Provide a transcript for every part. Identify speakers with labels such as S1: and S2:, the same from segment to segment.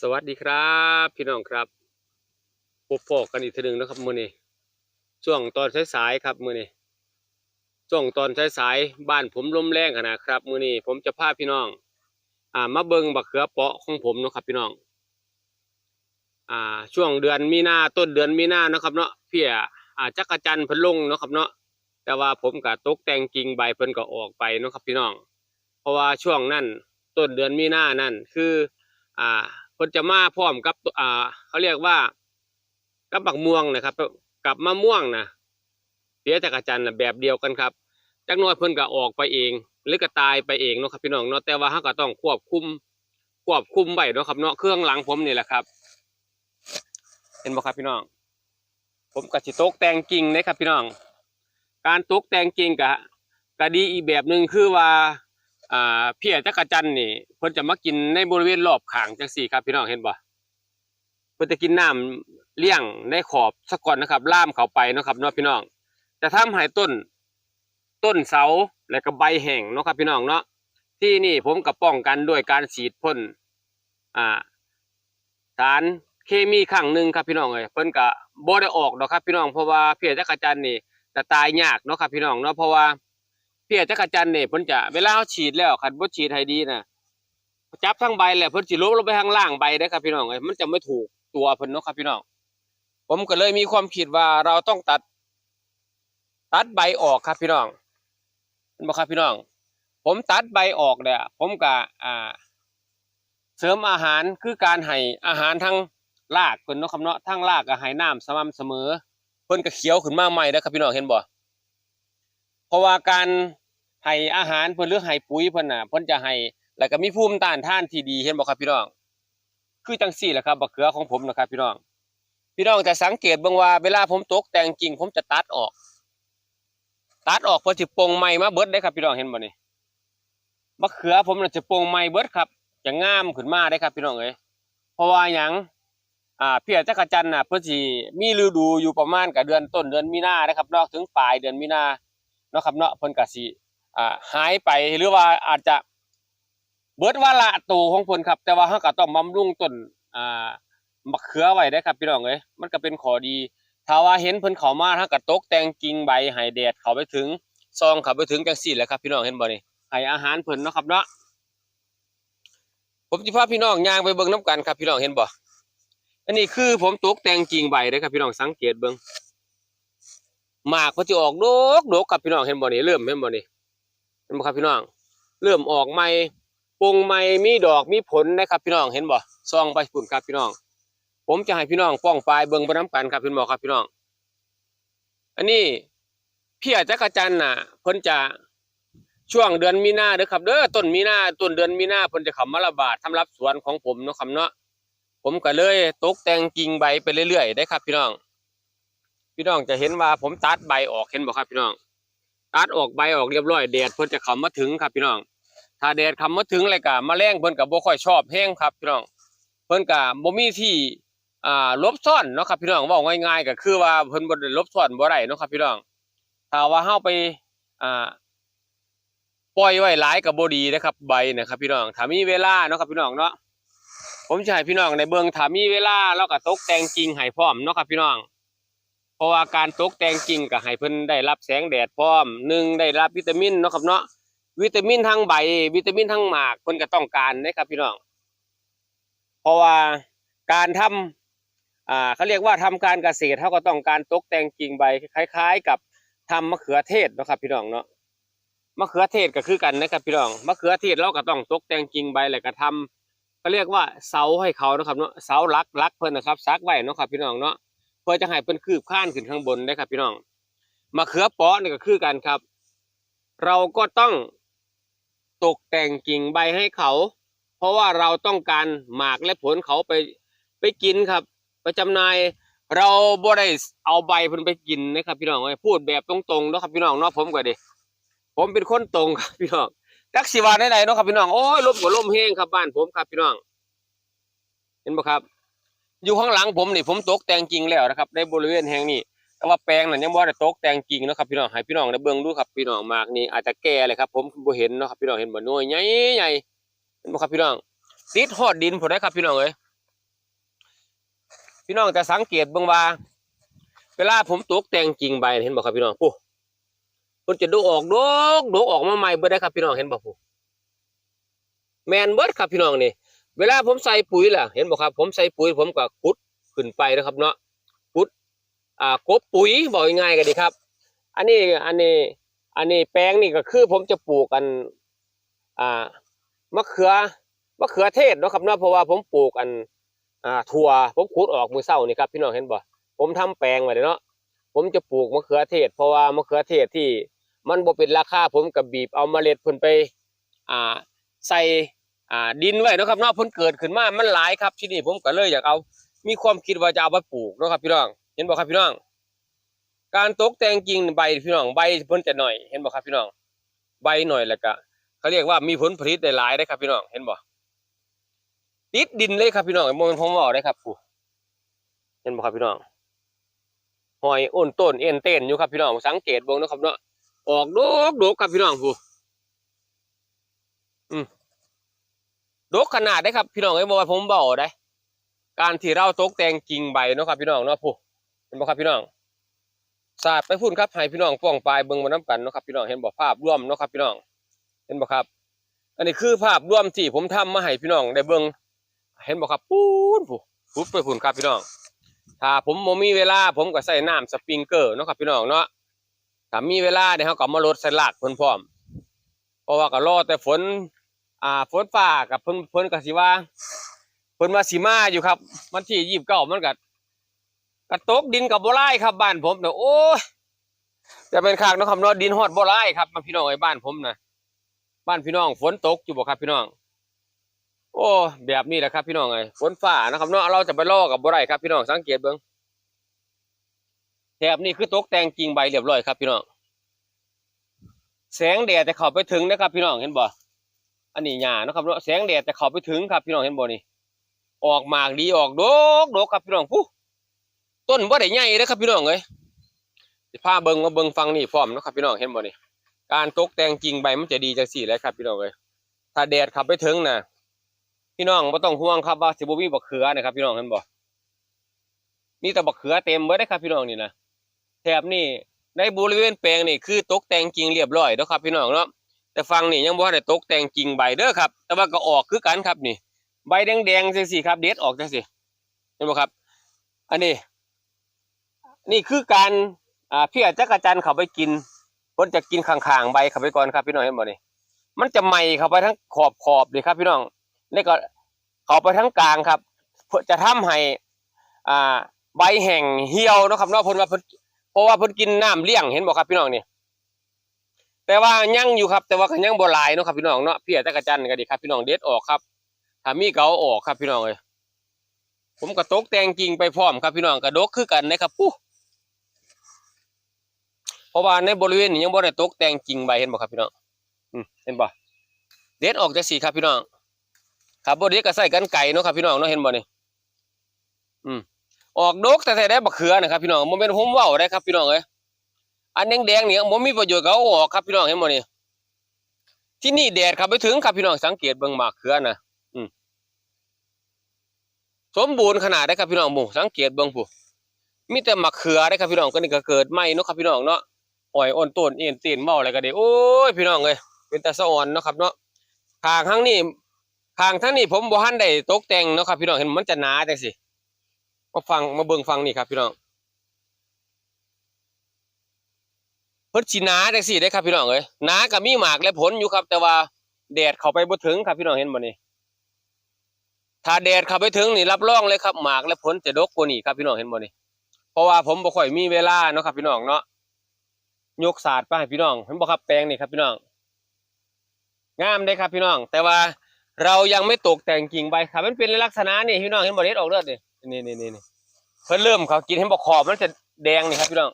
S1: สวัสดีครับ พี่น้องครับพบพอกันอีกทีหนึ่งนะครับมื้อนี้ช่วงตอนสายๆครับมื้อนี้ช่วงตอนสายๆบ้านผมลมแรงขนาดครับ มื้อนี้ผมจะพาพี่น้อง อ่ามาเบิงบักเขือเปาะของผมเนาะครับพี่น้อง อ่า ช่วงเดือนมีนาต้นเดือนมีนาเนาะครับเนาะเพียอ่าจักรจันทร์พิ่นลงเนาะครับเนาะแต่ว่าผมก็ตกแต่งกิ่งใบเพิ่นก็ออกไปเนาะครับพี่น้อง เพราะว่าช่วงนั้นต้นเดือนมีนานั่นคือ อ่า เพิ่นจะมาพร้อมกับตัวอ่าเขาเรียกว่ากับบักม่วงนะครับ กับมะม่วงนะเสียจักรจันทร์น่ะแบบเดียวกันครับจักหน้อยเพิ่นก็ออกไปเอง หรือก็ตายไปเองเนาะครับพี่น้องเนาะแต่ว่าเราก็ต้องควบคุมควบคุมไว้เนาะครับเนาะเครื่องหลังผมนี่แหละครับ เห็นบ่ครับพี่น้อง ผมก็สิตกแต่งกิ่งนะครับพี่น้อง การตกแต่งกิ่งก็ก็ดีอีกแบบหนึ่งคือว่า อ่าเพี้ยจักรจันนี่เพิ่นจะมากินในบริเวณรอบขางจังซี่ครับพี่น้องเห็นบ่เพิ่นจะกินน้ำเลี้ยงในขอบสะก่อนนะครับ ล่ามเข้าไปนะครับเนาะพี่น้องจะทำให้ต้น ต้นเสาและก็ใบแห้งเนาะครับพี่น้องเนาะที่นี่ผมก็ป้องกันด้วยการฉีดพ่นอ่าสารเคมีครั้งหนึ่งครับพี่น้องเอ้ยเพิ่นก็บ่ได้ออกดอกครับพี่น้องเพราะว่าเพี้ยจักรจันนี่จะตายยากเนาะครับพี่น้องเนาะเพราะว่า เพียจักรจันทร์นี่เพิ่นจะเวลาเขาฉีดแล้วคันบ่ฉีดให้ดีนะจับทั้งใบแล้วเพิ่นสิลงลงไปข้างล่างใบเด้ครับพี่น้องเอ้ยมันจะไม่ถูกตัวเพิ่นเนาะครับพี่น้องผมก็เลยมีความคิดว่าเราต้องตัด ตัดใบออกครับพี่น้องเห็นบ่ครับพี่น้อง ผมตัดใบออกเนี่ยผมก็อ่า เสริมอาหารคือการให้อาหารทั้งรากเพิ่นเนาะครับเนาะทั้งรากก็ให้น้ำสม่ำเสมอ เพิ่นก็เขียวขึ้นมาใหม่เด้ครับพี่น้องเห็นบ่ เพราะว่าการให้อาหารเพิ่นหรือให้ปุ๋ยเพิ่นน่ะเพิ่นจะให้แล้วก็มีภูมิต้านทานที่ดีเห็นบ่ครับพี่น้อง คือจังซี่แหละครับบักเขือของผมนะครับพี่น้อง พี่น้องจะสังเกตบิ่งว่าเวลาผมตกแต่งกิ่งผมจะตัดออก ตัดออกเพิ่นสิปงใหม่มาเบิดได้ครับพี่น้องเห็นบ่นี่บักเขือผมน่ะจะปงใหม่เบิดครับจะงามขึ้นมาได้ครับพี่น้องเอ้ยเพราะว่าหยังอ่าเพียจักรจันทร์น่ะเพิ่นสิมีฤดูอยู่ประมาณกับเดือนต้นเดือนมีนานะครับนาะถึงปลายเดือนมีนา เนาะครับเนาะเพิ่นก็สิอ่าหายไปหรือว่าอาจจะเบิดวาระโตของเพิ่นครับ แต่ว่าเฮาก็ต้องบำรุงต้นอ่ามะเขือไว้ได้ครับพี่น้องเอ้ยมันก็เป็นข้อดีถ้าว่าเห็นเพิ่นเข้ามาเฮาก็ตกแต่งกิ่งใบให้แดดเข้าไปถึงซองเข้าไปถึงจังซี่แหละครับ พี่น้องเห็นบ่นี่ให้อาหารเพิ่นเนาะครับเนาะผมสิพาพี่น้องย่างไปเบิ่งนํกันครับพี่น้องเห็นบ่อันนี้คือผมตกแต่งกิ่งใบเด้ครับพี่น้องสังเกตเบิ่ง หมากมันจะออกดกดกครับพี่น้องเห็นบ่นี่เริ่มเห็นบ่นี่เห็นบ่ครับพี่น้อง เริ่มออกใหม่ปงใหม่มีดอกมีผลนะครับพี่น้องเห็นบ่ซองไปปุ่นครับพี่น้อง ผมจะให้พี่น้องป้องปลายเบิ่งไปน้ำกันครับพี่น้องครับพี่น้อง อันนี้เพี่จักรจันทร์น่ะเพิ่นจะช่วงเดือนมีนาเด้อครับเด้อต้นมีนาต้นเดือนมีนาเพิ่นจะข้ามาระบาดทำรับสวนของผมเนาะครับเนาะผมก็เลยตกแต่งกิ่งใบไปเรื่อยๆได้ครับพี่น้อง พี่น้องจะเห็นว่าผมตัดใบออกเห็นบ่ครับพี่น้อง ตัดออกใบออกเรียบร้อยแดดเพิ่นจะเข้ามาถึงครับพี่น้อง ถ้าแดดเข้ามาถึงเลยก็แมลงเพิ่นก็บ่ค่อยชอบแห้งครับพี่น้อง เพิ่นก็บ่มีที่อ่าลบซ่อนเนาะครับพี่น้องว้าง่ายๆก็คือว่าเพิ่นบ่ได้ลบซ่อนบ่ได้เนาะครับพี่น้อง ถ้าว่าเฮาไปอ่าปล่อยไว้หลายก็บ่ดีนะครับ ใบนะครับ พี่น้องถ้ามีเวลาเนาะครับพี่น้องเนาะผมจะให้พี่น้องในเบิ่งถ้ามีเวลาเราก็ตกแต่งกิ่งให้พร้อมเนาะครับพี่น้อง เพราะว่าการตกแต่งกิ่งก็ให้เพิ่นได้รับแสงแดดพร้อมหนึ่งได้รับวิตามินเนาะครับเนาะวิตามินทั้งใบ วิตามินทั้งหมากเพิ่นก็ต้องการนะครับพี่น้อง เพราะว่าการทำอ่าเขาเรียกว่าทำการเกษตรเขาก็ต้องการตกแต่งกิ่งใบคล้าย ๆ กับทำมะเขือเทศเนาะครับพี่น้องเนาะมะเขือเทศก็คือกันนะครับพี่น้องมะเขือเทศเราก็ต้องตกแต่งกิ่งใบแล้วก็ทำเขาเรียกว่าเสาให้เขานะครับเนาะเสาลักลักเพิ่นนะครับซักไว้เนาะครับพี่น้องเนาะ พื่อจะให้เพิ่นคืบข้านขึ้นข้างบนได้ครับ พี่น้องมะเขือเปาะนี่ก็คือกันครับ เราก็ต้องตกแต่งกิ่งใบให้เขา เพราะว่าเราต้องการหมากและผลเขาไปไปกินครับ ไปจำหน่ายเราบ่ได้เอาใบเพิ่นไปกินนะครับพี่น้องพูดแบบตรงๆเนาะครับพี่น้องเนาะผมก็ดิผมเป็นคนตรงครับพี่น้องจักสิว่าได้ๆเนาะครับพี่น้องโอ้ยลมก็ลมแห้งครับบ้านผมครับพี่น้อง เห็นบ่ครับ อยู่ข้างหลังผมนี่ผมตกแต่งกิ่งแล้วนะครับในบริเวณแห่งนี้แต่ว่าแปลงนั้นยังบ่ได้ตกแต่งกิ่งนะครับพี่น้องให้พี่น้องได้เบิ่งดูครับพี่น้องหมากนี่อาจจะแก่เลยครับ ผมบ่เห็นเนาะครับพี่น้องเห็นบ่น่วยใหญ่ๆเห็นบ่ครับพี่น้องติดฮอดดินพุ่นได้ครับพี่น้องเอ้ยพี่น้องจะสังเกตเบิ่งว่า เวลาผมตกแต่งจริงใบเห็นบ่ครับพี่น้องปุ๊มันจะดูออกดกดกออกมาใหม่เบิดได้ครับพี่น้องเห็นบ่ปุ๊แมนเบิดครับพี่น้องนี่ เวลาผมใส่ปุ๋ยล่ะเห็นบ่ครับ ผมใส่ปุ๋ยผมก็ขุดขึ้นไปนะครับเนาะขุดอ่ากบปุ๋ยบอกง่ายๆกันดีครับ อันนี้อันนี้อันนี้แปลงนี่ก็คือผมจะปลูกกันอ่ามะเขือมะเขือเทศนะครับเนาะเพราะว่าผมปลูกอันอ่าถั่วผมขุดออกมือเศร้านี่ครับพี่น้องเห็นบ่ผมทำแปลงไว้เลยเนาะผมจะปลูกมะเขือเทศ เพราะว่ามะเขือเทศที่มันบ่เป็นราคาผมก็บีบเอาเมล็ดเพิ่นไปอ่าใส่ อ่าดินไว้เนะครับเนาะพิ่นเกิดขึ้นมามันหลายครับที่นี่ผมก็เลยอยากเอา มีความคิดว่าจะเอาไปปลูกเนะครับพี่น้องเห็นบ่ครับพี่น้อง การตกแต่งกิ่งใบพี่น้องใบเพิ่นจะหน่อยเห็นบ่ครับพี่น้อง ใบหน่อยแล้วก็เขาเรียกว่ามีผลผลิตได้หลายได้ครับพี่น้องเห็นบ่ติดดินเลยครับพี่น้องโมนผมบอกได้ครับผู้เห็นบ่ครับพี่น้องหอยอ้นต้นเอ็นเต้นอยู่ครับพี่น้องสังเกตบิ่งนะครับเนาะออกดกดกครับพี่น้องผู้อืม ดกขนาดได้ครับพี่น้องเอ้บ่ว่าผมบอกได้ การที่เราตกแต่งกิ่งใบเนาะครับพี่น้องเนาะผู้เห็นบ่ครับพี่น้องสาดไปพุ่นครับให้พี่น้องป้องปลายเบิ่งมาน้ำกันเนาะครับพี่น้องเห็นบ่ภาพรวมเนาะครับพี่น้อง เห็นบ่ครับ อันนี้คือภาพรวมที่ผมทำมาให้พี่น้องได้เบิ่งเห็นบ่ครับปูนผู้ปุ๊บไปพุ่นครับพี่น้อง ถ้าผมบ่มีเวลาผมก็ใส่น้ำสปริงเกอร์เนาะครับพี่น้องเนาะถ้ามีเวลาเนี่ยเฮาก็มาลดใส่รากเพิ่นพร้อมเพราะว่าก็รอแต่ฝน อ่าฝนฟ้ากับเพิ่นเพิ่นก็สิว่าเพิ่นว่าสิมาอยู่ครับวันที่29มันก็กระตกดินกับบ่ไล่ครับบ้านผมเนาะโอ้จะเป็นคากนะครับเนาะดินฮอดบ่ไล่ครับมาพี่น้องไอ้บ้านผมนะบ้านพี่น้อง ฝนตกอยู่บ่ครับพี่น้อง โอ้แบบนี้แหละครับ พี่น้องไอ้ฝนฟ้านะครับเนาะเราจะไปล่อกับบ่ได้ครับ พี่น้องสังเกตเบิ่งแถบนี้คือตกแต่งกิ่งใบเรียบร้อยครับ พี่น้องแสงแดดจะเข้าไปถึงนะครับ พี่น้องเห็นบ่ อันนี้หญ้าเนาะครับเนาะแสงแดดจะเข้าไปถึงครับพี่น้องเห็นบ่นี่ออกหมากดีออกดกดกครับพี่น้องผู้ต้นบ่ได้ใหญ่เด้อครับพี่น้องเอ้ยสิพาเบิ่งมาเบิ่งฟังนี่พร้อมเนาะครับพี่น้องเห็นบ่นี่การตกแต่งจริงใบมันจะดีจังซี่แหละครับพี่น้องเอ้ยถ้าแดดขับไปถึงน่ะพี่น้องบ่ต้องห่วงครับว่าสิบ่มีบักเขือนะครับพี่น้องเห็นบ่มีแต่บักเขือเต็มเบิดเด้ครับพี่น้องนี่นะแถบนี่ในบริเวณแปลงนี่คือตกแต่งจริงเรียบร้อยแล้วครับพี่น้องเนาะ แต่ฟังนี่ยังบ่ทันได้ตกแต่งจริงใบเด้อครับ แต่ว่าก็ออกคือกันครับนี่ ใบแดงๆจังซี่ครับเด็ดออกจังซี่เห็นบ่ครับ อันนี้ นี่คือการอ่าเพี่จักรจันเขาไปกินเพิ่นจะกินข้างๆใบเขาไปก่อนครับพี่น้องเห็นบ่นี่มันจะไหมเข้าไปทั้งขอบขอบเลยครับพี่น้องแล้วก็เข้าไปทั้งกลางครับ เพื่อจะทำให้อ่าใบแห้งเหี่ยวนะครับเนาะเพิ่นว่าเพิ่นเพราะว่าเพิ่นกินน้ำเลี้ยงเห็นบ่ครับพี่น้องนี่ แต่ว่ายังอยู่ครับ แต่ว่าก็ยังบ่หลายเนาะครับพี่น้องเนาะเพี่จักรจันก็ดีครับพี่น้องเด็ดออกครับถ้ามีก็เอาออกครับพี่น้องเอ้ยผมก็ตกแตงกิ่งไปพร้อมครับพี่น้องกระดกคือกันนะครับปุ๊เพราะว่าในบริเวณนี้ยังบ่ได้ตกแตงจริงใบเห็นบ่ครับพี่น้องอเห็นบ่เด็ดออกจากสีครับพี่น้องครับบ่เด็ดก็ใส่กันไก่เนาะครับพี่น้องเนาะเห็นบ่นี่อืมออกดกแต่แต่ได้บักเขือนะครับพี่น้องบ่แม่นผมเว้าได้ครับพี่น้องเอ้ย อันแดงๆนี่บ่มีประโยชน์เอาออกครับพี่น้องเห็นบ่นี่ที่นี่แดดเข้าไปถึงครับพี่น้องสังเกตเบิ่งหมากเขือนะอืมสมบูรณ์ขนาดได้ครับพี่น้องหมูสังเกตเบิ่งผู้มีแต่หมะเขือได้ครับพี่น้องก็นี่ก็เกิดใหมเนาะครับพี่น้องเนาะอ่อยอ่อนต้นเอ็นตีนเมาอะไรก็ได้โอ้ยพี่น้องเอ้ยเป็นตาสะอ่อนเนาะครับเนาะทางทั้งนี้ทางทั้งนี้ผมบ่ทันได้ตกแต่งเนาะครับพี่น้องเห็นมันจะหนาจังสิมาฟังมาเบิ่งฟังนี่ครับพี่น้อง พิ่นสิหนาจังซี่ได้ครับพี่น้องเอ้ยหนาก็มีหมากและผลอยู่ครับ แต่ว่าแดดเข้าไปบ่ถึงครับพี่น้องเห็นบ่นี่ถ้าแดดเข้าไปถึงนี่รับรองเลยครับหมากและผลจะดกกว่านี้ครับพี่น้องเห็นบ่นี่เพราะว่าผมบ่ค่อยมีเวลาเนาะครับพี่น้องเนาะยกศาสตร์ไปให้พี่น้องเห็นบ่ครับแปลงนี่ครับพี่น้องงามได้ครับพี่น้อง แต่ว่าเรายังไม่ตกแต่งกิ่งใบครับ มันเป็นลักษณะนี่พี่น้องเห็นบ่เด็ดออกเลือดนี่นี่นี่นี่นี่เพิ่นเริ่มเขากินเห็นบ่ขอบมันจะแดงนี่ครับพี่น้อง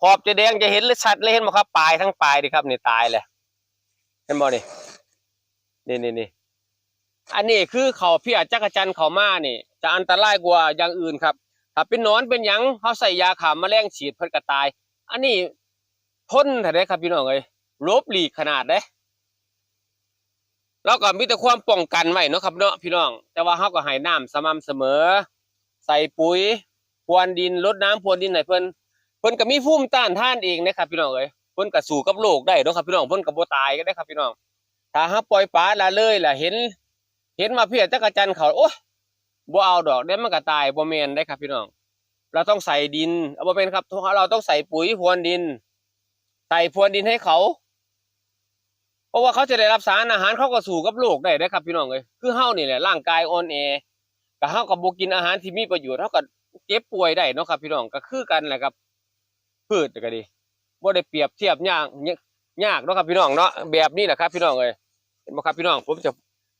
S1: ขอบจะแดงจะเห็นเลยชัดเลยเห็นบ่ครับปลายทั้งปลายดิครับนี่ตายเลยเห็นบ่นี่นี่นี่นี่อันนี้คือเขาพี่อาจักรจันเขามานี่ จะอันตรายกว่าอย่างอื่นครับ ถ้าเป็นนอนเป็นหยังเขาใส่ยาขาแมลงฉีดเพิ่นก็ตาย อันนี้ทนแท้ๆครับพี่น้องเอ้ยลบหลีขนาดเด้แล้วก็มีแต่ความป้องกันไว้เนาะครับเนาะพี่น้อง แต่ว่าเฮาก็ให้น้ำสม่ำเสมอสส่ปุ๋ยพรวนดินลดน้ำพรวนดินให้เพิ่น เพิ่นก็มีภูมิต้านทานเองนะครับพี่น้องเอ้ยเพิ่นก็สู้กับโรคได้เนาะครับพี่น้องเพิ่นก็บ่ตายก็ได้ครับพี่น้อง ถ้าหาปล่อยปลาละเลยล่ะเห็น เห็นมาเพียจักรจันเขาโอ้บ่เอาดอกเดี๋ยมันก็ตายบ่แม่นได้ครับพี่น้อง เราต้องใส่ดินเอาบ่เป็นครับเราต้องใส่ปุ๋ยพรวนดิน ใส่พรวนดินให้เขา เพราะว่าเขาจะได้รับสารอาหารเขาก็สู่กับโลกได้ได้ครับพี่น้องเอ้ยคือเฮานี่แหละร่างกายอ่อนแอก็เฮาก็บ่กินอาหารที่มีประโยชน์เฮาก็เจ็บป่วยได้เนาะครับพี่น้องก็คือกันแหละครับ พืชก็ดีบ่ได้เปรียบเทียบยากยากเนาะครับพี่น้องเนาะแบบนี้แหละครับ พี่น้องเอ้ยเห็นบ่ครับพี่น้อง ผมจะ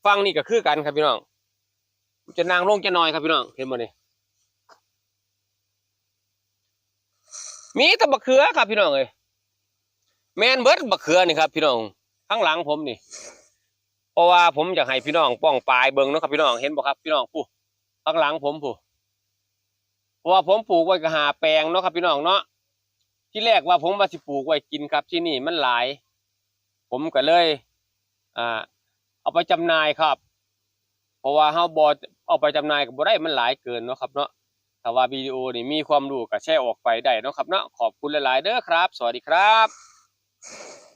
S1: ฟังนี่ก็คือกันครับพี่น้องจะนางลงจะน้อยครับพี่น้องเห็นบ่นี่มีแต่บักเขือครับพี่น้องเอ้ยแมนเบิร์ดบักเขือนี่ครับพี่น้องข้างหลังผมนี่ เพราะว่าผมอยากให้พี่น้องป้องปลายเบิงเนาะครับพี่น้องเห็นบ่ครับพี่น้องผู้ข้างหลังผมผู้เพราะว่าผมปลูกไว้ก็หาแปลงเนาะครับพี่น้องเนาะ ที่แรกว่าผมว่าสิปลูกไว้กินครับ ที่นี่มันหลาย ผมก็เลยอ่าเอาไปจำหน่ายครับ เพราะว่าเฮาบอเอาไปจำหน่ายก็บ่ได้มันหลายเกินเนาะครับเนาะถ้าว่าวิดีโอนี่มีความรู้ก็แชร์ออกไปได้เนาะครับเนาะขอบคุณหลายๆเด้อครับ สวัสดีครับ